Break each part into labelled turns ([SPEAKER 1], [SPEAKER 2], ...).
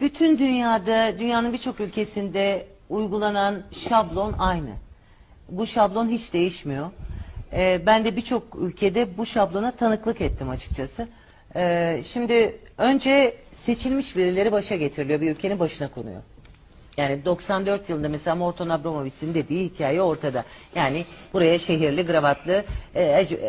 [SPEAKER 1] Bütün dünyada, dünyanın birçok ülkesinde uygulanan şablon aynı. Bu şablon hiç değişmiyor. Ee, ben de birçok ülkede bu şablona tanıklık ettim açıkçası. Ee, şimdi önce seçilmiş birileri başa getiriliyor, bir ülkenin başına konuyor. Yani 94 yılında mesela Morton Abramovich'in dediği hikaye ortada. Yani buraya şehirli, gravatlı, e,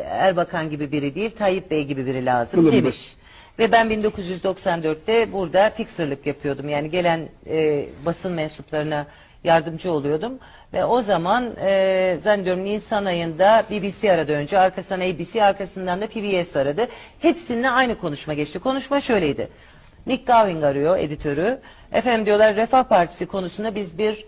[SPEAKER 1] Erbakan gibi biri değil, Tayyip Bey gibi biri lazım
[SPEAKER 2] Kılımlı.
[SPEAKER 1] demiş. Ve ben 1994'te burada fixerlık yapıyordum. Yani gelen e, basın mensuplarına yardımcı oluyordum. Ve o zaman e, zannediyorum Nisan ayında BBC aradı önce. Arkasından ABC, arkasından da PBS aradı. Hepsinde aynı konuşma geçti. Konuşma şöyleydi. Nick Gowing arıyor editörü. Efendim diyorlar Refah Partisi konusunda biz bir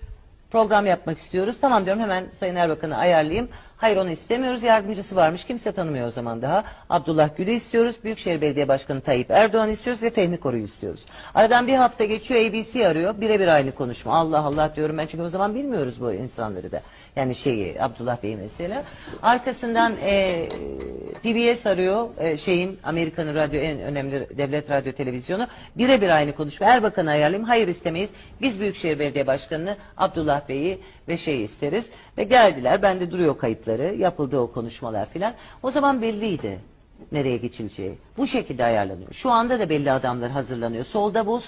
[SPEAKER 1] program yapmak istiyoruz. Tamam diyorum hemen Sayın Erbakan'ı ayarlayayım. Hayır onu istemiyoruz. Yardımcısı varmış. Kimse tanımıyor o zaman daha. Abdullah Gül'ü istiyoruz. Büyükşehir Belediye Başkanı Tayyip Erdoğan istiyoruz ve Fehmi Koru'yu istiyoruz. Aradan bir hafta geçiyor ABC arıyor. Birebir aynı konuşma. Allah Allah diyorum ben çünkü o zaman bilmiyoruz bu insanları da. Yani şeyi Abdullah Bey mesela. Arkasından e, PBS arıyor e, şeyin Amerika'nın radyo en önemli devlet radyo televizyonu. Birebir aynı konuşma. Erbakan'ı ayarlayayım. Hayır istemeyiz. Biz Büyükşehir Belediye Başkanı'nı Abdullah Bey'i ve şeyi isteriz. Ve geldiler. Bende duruyor kayıtları. Yapıldı o konuşmalar filan. O zaman belliydi nereye geçileceği. Bu şekilde ayarlanıyor. Şu anda da belli adamlar hazırlanıyor. Solda bu,